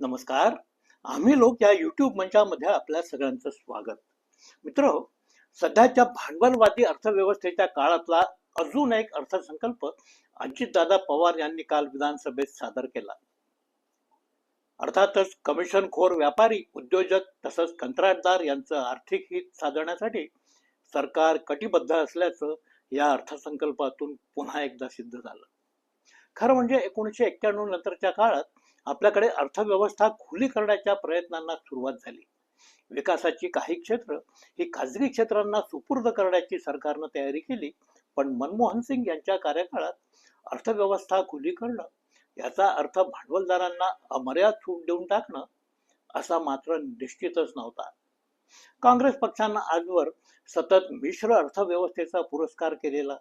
नमस्कार. आम्ही लोक या युट्यूब मंचामध्ये आपल्या सगळ्यांचं स्वागत. मित्र सध्याच्या भांडवलवादी अर्थव्यवस्थेच्या काळातला अजून एक अर्थसंकल्प अजितदादा पवार यांनी काल विधानसभेत सादर केला. अर्थातच कमिशनखोर व्यापारी उद्योजक तसंच कंत्राटदार यांचं आर्थिक हित साधण्यासाठी सरकार कटिबद्ध असल्याचं या अर्थसंकल्पातून पुन्हा एकदा सिद्ध झालं. खरं म्हणजे एकोणीसशे एक्क्याण्णव नंतरच्या काळात आपल्याकडे अर्थव्यवस्था खुली करण्याच्या प्रयत्नांना सुरुवात झाली. विकासाची काही क्षेत्र ही खाजगी क्षेत्रांना सुपूर्द करण्याची सरकारनं तयारी केली पण मनमोहन सिंग यांच्या कार्यकाळात अर्थव्यवस्था खुली करणं याचा अर्थ भांडवलदारांना अमर्याद सूट देऊन टाकणं असा मात्र निश्चितच नव्हता. काँग्रेस पक्षानं आजवर सतत मिश्र अर्थव्यवस्थेचा पुरस्कार केलेला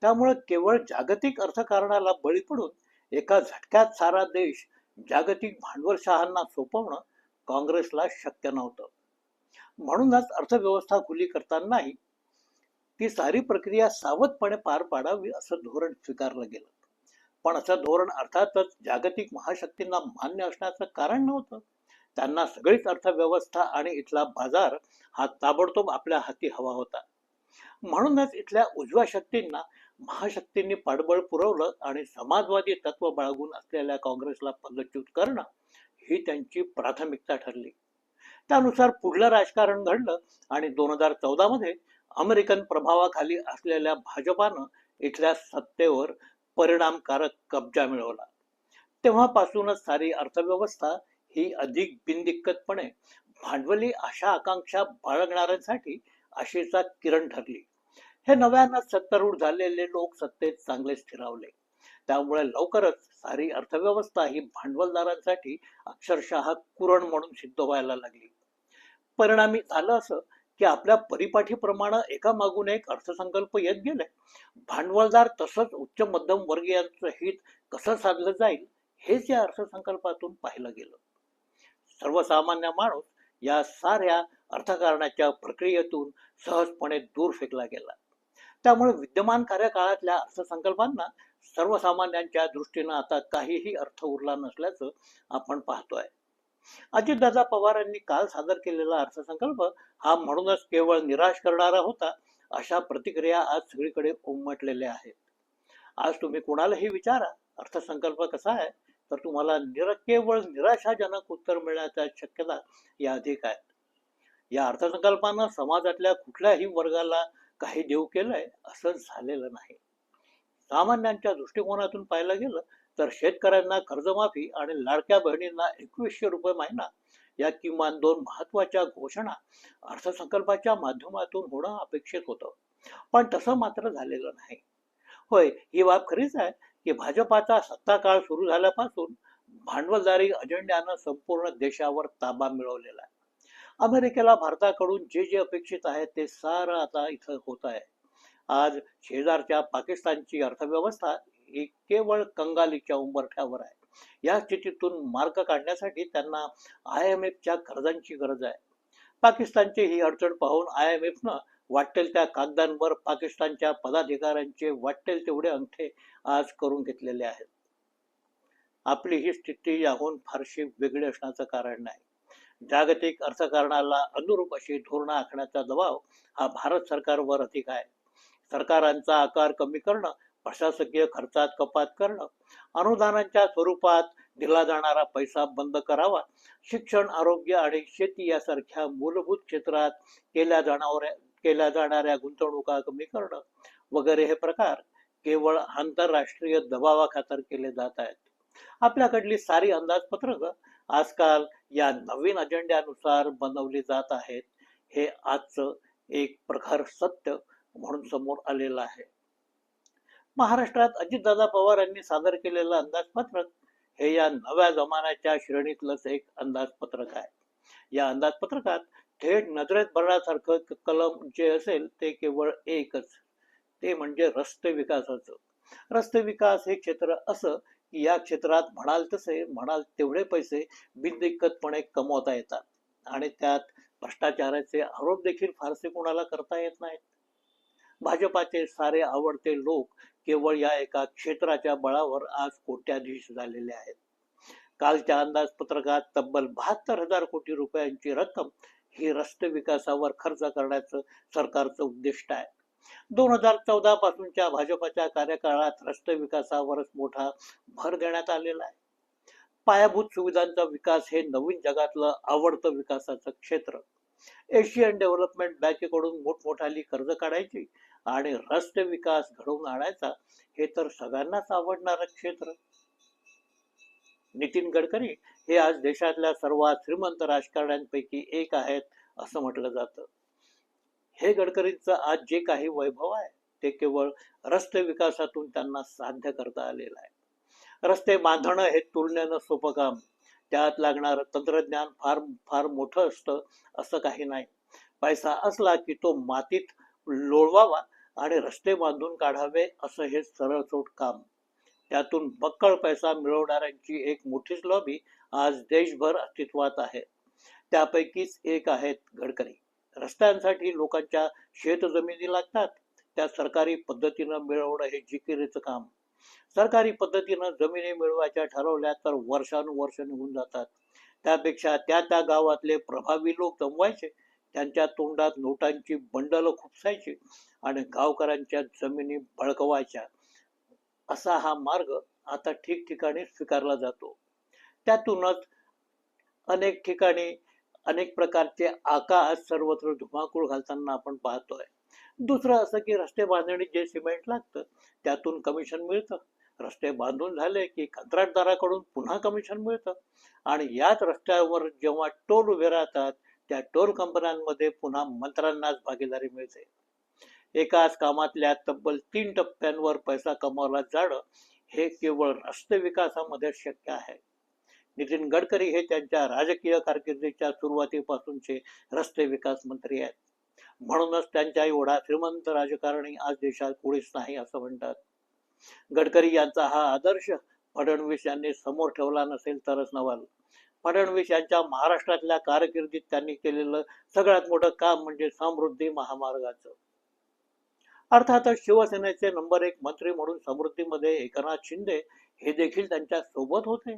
त्यामुळे केवळ जागतिक अर्थकारणाला बळी पडून एका झटक्यात सारा देश जागतिक भांडवलशहांना सोपवणं काँग्रेसला शक्य नव्हतं. म्हणूनच अर्थव्यवस्था खुली करतानाही ती सारी प्रक्रिया सावधपणे पार पाडावी असं धोरण स्वीकारलं गेलं. पण असं धोरण अर्थातच जागतिक महाशक्तींना मान्य असण्याचं कारण नव्हतं. त्यांना सगळीच अर्थव्यवस्था आणि इथला बाजार हा ताबडतोब आपल्या हाती हवा होता. म्हणूनच इथल्या उजव्या शक्तींना महाशक्तींनी पाठबळ पुरवलं आणि समाजवादी तत्व बाळगून असलेल्या काँग्रेसला पदच्युत करणं ही त्यांची प्राथमिकता ठरली. त्यानुसार पुढलं राजकारण घडलं आणि दोन हजार चौदा मध्ये अमेरिकन प्रभावाखाली असलेल्या भाजपानं इथल्या सत्तेवर परिणामकारक कब्जा मिळवला. तेव्हापासूनच सारी अर्थव्यवस्था ही अधिक बिनदिक्कतपणे भांडवली आशा आकांक्षा बाळगणाऱ्यांसाठी आशेचा किरण ठरली. हे नव्यानं सत्तारूढ झालेले लोक सत्तेत चांगले स्थिरावले. त्यामुळे लवकरच सारी अर्थव्यवस्था ही भांडवलदारांसाठी अक्षरशः कुरण म्हणून सिद्ध व्हायला लागली. परिणामी झालं असं की आपल्या परिपाठीप्रमाणे एका मागून एक अर्थसंकल्प येत गेले. भांडवलदार तसंच उच्च मध्यम वर्गीयांचं हित कसं साधलं जाईल हेच या अर्थसंकल्पातून पाहिलं गेलं. सर्वसामान्य माणूस या साऱ्या अर्थकारणाच्या प्रक्रियेतून सहजपणे दूर फेकला गेला. त्यामुळे विद्यमान कार्यकाळातल्या अर्थसंकल्पांना सर्वसामान्यांच्या दृष्टीनं आता काहीही अर्थ उरला नसल्याचं आपण पाहतोय. अजितदादा पवार यांनी काल सादर केलेला अर्थसंकल्प हा म्हणूनच केवळ निराश करणारा होता अशा प्रतिक्रिया आज सगळीकडे उमटलेल्या आहेत. आज तुम्ही कोणालाही विचारा अर्थसंकल्प कसा आहे? तर तुम्हाला निर केवळ निराशाजनक उत्तर मिळण्याच्या शक्यता या अधिक आहेत या अर्थसंकल्पानं समाजातल्या कुठल्याही वर्गाला काही देऊ केलंय असं झालेलं नाही. सामान्यांच्या दृष्टिकोनातून पाहिलं गेलं तर शेतकऱ्यांना कर्जमाफी आणि लाडक्या बहिणींना एकवीसशे रुपये महिना या किमान दोन महत्त्वाच्या घोषणा अर्थसंकल्पाच्या माध्यमातून होणं अपेक्षित होतं. पण तसं मात्र झालेलं नाही. होय ही बाब खरीच आहे. की भाजपाचा सत्ता काळ सुरू झाल्यापासून भांडवलदारी अजेंड्यानं संपूर्ण देशावर ताबा मिळवलेला आहे. अमेरिकेला भारताकडून जे जे अपेक्षित आहे ते सारं आता इथं होत आहे. आज शेजारच्या पाकिस्तानची अर्थव्यवस्था ही केवळ कंगालीच्या उंबरठ्यावर आहे. या स्थितीतून मार्ग काढण्यासाठी त्यांना आय एम एफच्या कर्जांची गरज आहे. पाकिस्तानची ही अडचण पाहून आय एम एफनं वाटेल त्या कागदांवर पाकिस्तानच्या पदाधिकाऱ्यांचे वाटेल तेवढे अंगठे आज करून घेतलेले आहेत. आपली ही स्थिती याहून फारशी वेगळी असण्याचं कारण नाही. जागतिक अर्थकारणाला अनुरूप अशी धोरणं आखण्याचा दबाव हा भारत सरकारवर अधिक आहे. सरकारांचा आकार कमी करणं प्रशासकीय खर्चात कपात करणं अनुदानांच्या स्वरूपात दिला जाणारा पैसा बंद करावा शिक्षण आरोग्य आणि शेती यासारख्या मूलभूत क्षेत्रात केल्या जाणाऱ्या केल्या जाणाऱ्या गुंतवणुका कमी करणं वगैरे हे प्रकार केवळ आंतरराष्ट्रीय दबावाखातर केले जात आहेत. आपल्याकडली सारी अंदाजपत्रक आजकाल या नवीन अजेंड्यानुसार बनवली जात आहेत. हे आजचं एक प्रखर सत्य म्हणून समोर आलेलं आहे. महाराष्ट्रात अजितदादा पवार यांनी सादर केलेलं अंदाजपत्रक हे या नव्या जमान्याच्या श्रेणीतलंच एक अंदाजपत्रक आहे. या अंदाजपत्रकात थेट नजरेत भरण्यासारखं कलम जे असेल ते केवळ एकच. ते म्हणजे रस्ते विकासाचं. रस्ते विकास हे क्षेत्र असं की या क्षेत्रात म्हणाल तसे म्हणाल तेवढे पैसे बिनदिक्कतपणे कमवता येतात. आणि त्यात भ्रष्टाचाराचे आरोप देखील फारसे कोणाला करता येत नाहीत. भाजपाचे सारे आवडते लोक केवळ या एका क्षेत्राच्या बळावर आज कोट्याधीश झालेले आहेत. कालच्या अंदाजपत्रकात तब्बल बहात्तर हजार कोटी रुपयांची रक्कम हे रस्ते विकासावर खर्च करण्याचं सरकारचं उद्दिष्ट आहे. दोन हजार चौदा पासूनच्या भाजपच्या कार्यकाळात रस्ते विकासावरच मोठा भर देण्यात आलेला आहे. पायाभूत सुविधांचा विकास हे नवीन जगातलं आवडतं विकासाचं क्षेत्र. एशियन डेव्हलपमेंट बँकेकडून मोठमोठाली कर्ज काढायची आणि रस्ते विकास घडवून आणायचा हे तर सगळ्यांनाच आवडणारं क्षेत्र. नितीन गडकरी हे आज देशातल्या सर्वात श्रीमंत राजकारण्यांपैकी एक आहेत असं म्हटलं जातं. हे गडकरींचं आज जे काही वैभव आहे ते केवळ रस्ते विकासातून त्यांना साध्य करता आलेलं आहे. रस्ते बांधणं हे तुलनेनं सोपं काम. त्यात लागणारं तंत्रज्ञान फार फार मोठं असतं असं काही नाही. पैसा असला की तो मातीत लोळवावा आणि रस्ते बांधून काढावे असं हे सरळसोट काम. त्यातून बक्कळ पैसा मिळवणाऱ्यांची एक मोठीच लॉबी आज देशभर अस्तित्वात आहे. त्यापैकीच एक आहेत गडकरी. रस्त्यांसाठी लोकांच्या शेतजमिनी लागतात. त्या सरकारी पद्धतीनं मिळवणं हे जिकिरीचं काम. सरकारी पद्धतीनं जमिनी मिळवायच्या ठरवल्या तर वर्षानुवर्ष निघून जातात. त्यापेक्षा त्या त्या गावातले प्रभावी लोक जमवायचे. त्यांच्या तोंडात नोटांची बंडल खुपसायची आणि गावकऱ्यांच्या जमिनी बळकवायच्या असा हा मार्ग आता ठिकठिकाणी स्वीकारला जातो. त्यातूनच अनेक ठिकाणी अनेक प्रकारचे आकाश सर्वत्र धुमाकूळ घालताना आपण पाहतोय. दुसरं असं की रस्ते बांधणी जे सिमेंट लागतं त्यातून कमिशन मिळतं. रस्ते बांधून झाले की कंत्राटदाराकडून पुन्हा कमिशन मिळतं. आणि याच रस्त्यावर जेव्हा टोल उभे राहतात त्या टोल कंपन्यांमध्ये पुन्हा मंत्र्यांनाच भागीदारी मिळते. एकाच कामातल्या तब्बल तीन टप्प्यांवर पैसा कमावला जाणं हे केवळ रस्ते विकासामध्ये शक्य आहे. नितीन गडकरी हे त्यांच्या राजकीय कारकिर्दीच्या सुरुवातीपासूनचे रस्ते विकास मंत्री आहेत. म्हणूनच त्यांच्या एवढा श्रीमंत राजकारणी आज देशात कोणीच नाही असं म्हणतात. गडकरी यांचा हा आदर्श फडणवीस यांनी समोर ठेवला नसेल तरच नवाल. फडणवीस यांच्या महाराष्ट्रातल्या कारकिर्दीत त्यांनी केलेलं सगळ्यात मोठं काम म्हणजे समृद्धी महामार्गाचं. अर्थातच शिवसेनेचे नंबर एक मंत्री म्हणून समृद्धीमध्ये एकनाथ शिंदे हे देखील त्यांच्यासोबत होते.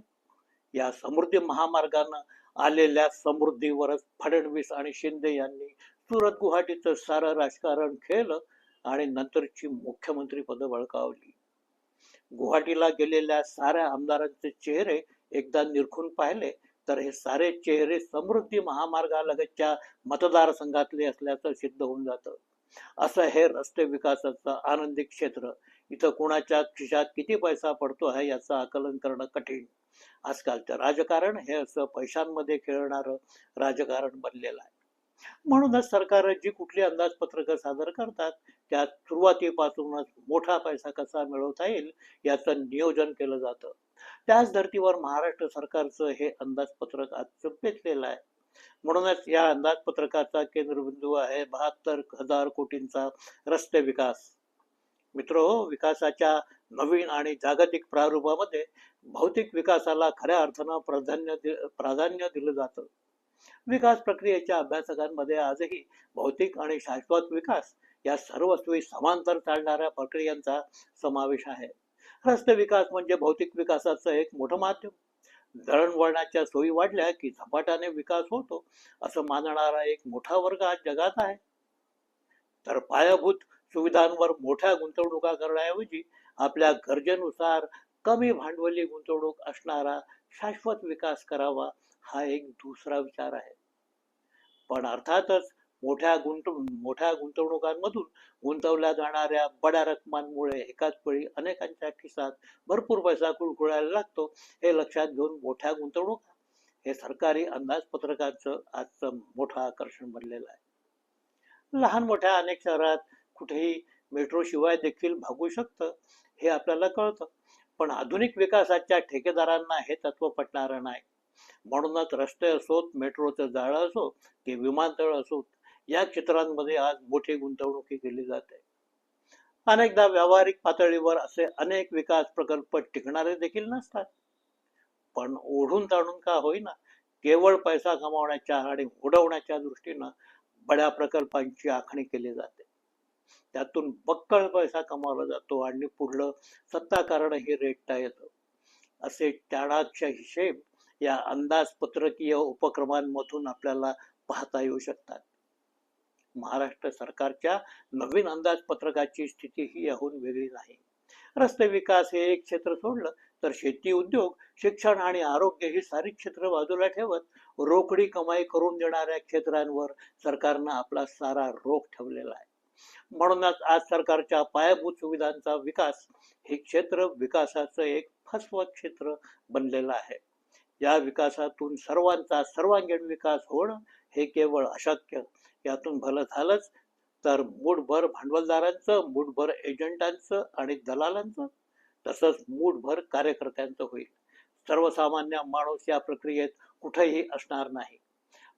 या समृद्धी महामार्गानं आलेल्या समृद्धीवरच फडणवीस आणि शिंदे यांनी सुरत गुवाहाटीचं सारं राजकारण खेळलं आणि नंतरची मुख्यमंत्री पद बळकावली. गुवाहाटीला गेलेल्या साऱ्या आमदारांचे चेहरे एकदा निरखून पाहिले तर हे सारे चेहरे समृद्धी महामार्गालगतच्या मतदारसंघातले असल्याचं सिद्ध होऊन जातं. असं हे रस्ते विकासाचं आनंदी क्षेत्र इथं कोणाच्या खिशात किती पैसा पडतो आहे याचं आकलन करणं कठीण. आजकालचं राजकारण हे असं पैशांमध्ये खेळणारं राजकारण बनलेलं आहे. म्हणूनच सरकार जी कुठली अंदाजपत्रकं सादर करतात त्यात सुरुवातीपासूनच मोठा पैसा कसा मिळवता येईल याचं नियोजन केलं जातं. त्याच धर्तीवर महाराष्ट्र सरकारचं हे अंदाजपत्रक आज चुपेतलेलं आहे. म्हणूनच या अंदाजपत्रकाचा केंद्रबिंदू आहे बहात्तर हजार कोटींचा रस्ते विकास. मित्र हो विकासाच्या नवीन आणि जागतिक प्रारूपामध्ये भौतिक विकासाला खऱ्या अर्थानं प्राधान्य प्राधान्य दिलं जातं. विकास प्रक्रियेच्या अभ्यासकांमध्ये आजही भौतिक आणि शाश्वत विकास या सर्वस्वी समांतर चालणाऱ्या प्रक्रियांचा समावेश आहे. रस्ते विकास म्हणजे भौतिक विकासाचं एक मोठं माध्यम. दळणवळणाच्या सोयी वाढल्या की झपाट्याने विकास होतो असं मानणारा एक मोठा वर्ग आज जगात आहे. तर पायाभूत सुविधांवर मोठ्या गुंतवणुका करण्याऐवजी आपल्या गरजेनुसार कमी भांडवली गुंतवणूक असणारा शाश्वत विकास करावा हा एक दुसरा विचार आहे. पण अर्थातच मोठ्या गुंत मोठ्या गुंतवणुकांमधून गुंतवल्या जाणाऱ्या बड्या रकमांमुळे एकाच वेळी अनेकांच्या खिसात भरपूर पैसा कुळकुळायला लागतो हे लक्षात घेऊन मोठ्या गुंतवणुका हे सरकारी अंदाजपत्रकाचं आजचं मोठं आकर्षण बनलेलं आहे. लहान मोठ्या अनेक शहरात कुठेही मेट्रो शिवाय देखील भागू शकतं हे आपल्याला कळतं. पण आधुनिक विकासाच्या ठेकेदारांना हे तत्व पटणारं नाही. म्हणूनच रस्ते असोत मेट्रोचं जाळं असो की विमानतळ असोत या क्षेत्रांमध्ये आज मोठी गुंतवणुकी केली जाते. अनेकदा व्यावहारिक पातळीवर असे अनेक विकास प्रकल्प टिकणारे देखील नसतात. पण ओढून ताणून का होईना केवळ पैसा कमावण्याच्या आणि उडवण्याच्या दृष्टीनं बड्या प्रकल्पांची आखणी केली जाते. त्यातून बक्कळ पैसा कमावला जातो आणि पुढलं सत्ताकारणही रेटता येतं. असे टाळाच्या हिशेब या अंदाजपत्रकीय उपक्रमांमधून आपल्याला पाहता येऊ शकतात. महाराष्ट्र सरकारच्या नवीन अंदाजपत्रकाची स्थिती ही याहून वेगळी नाही. रस्ते विकास हे एक क्षेत्र सोडलं तर शेती उद्योग शिक्षण आणि आरोग्य ही सारी क्षेत्र बाजूला ठेवत रोकडी कमाई करून देणाऱ्या क्षेत्रांवर सरकारनं आपला सारा रोख ठेवलेला आहे. म्हणूनच आज सरकारच्या पायाभूत सुविधांचा विकास हे क्षेत्र विकासाचं एक फसवत क्षेत्र बनलेलं आहे. या विकासातून सर्वांचा सर्वांगीण विकास होणं हे केवळ अशक्य. यातून भलं झालंच तर मूठभर भांडवलदारांचं मूठभर एजंटांचं आणि दलालांचं तसंच मूठभर कार्यकर्त्यांचं होईल. सर्वसामान्य माणूस या प्रक्रियेत कुठेही असणार नाही.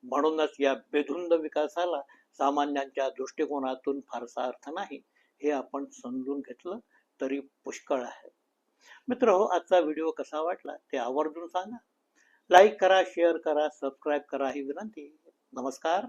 म्हणूनच या बेधुंद विकासाला सामान्यांच्या दृष्टिकोनातून फारसा अर्थ नाही. हे आपण समजून घेतलं तरी पुष्कळ आहे. मित्र हो आजचा व्हिडिओ कसा वाटला ते आवर्जून सांगा. लाईक करा शेअर करा सबस्क्राईब करा ही विनंती. नमस्कार.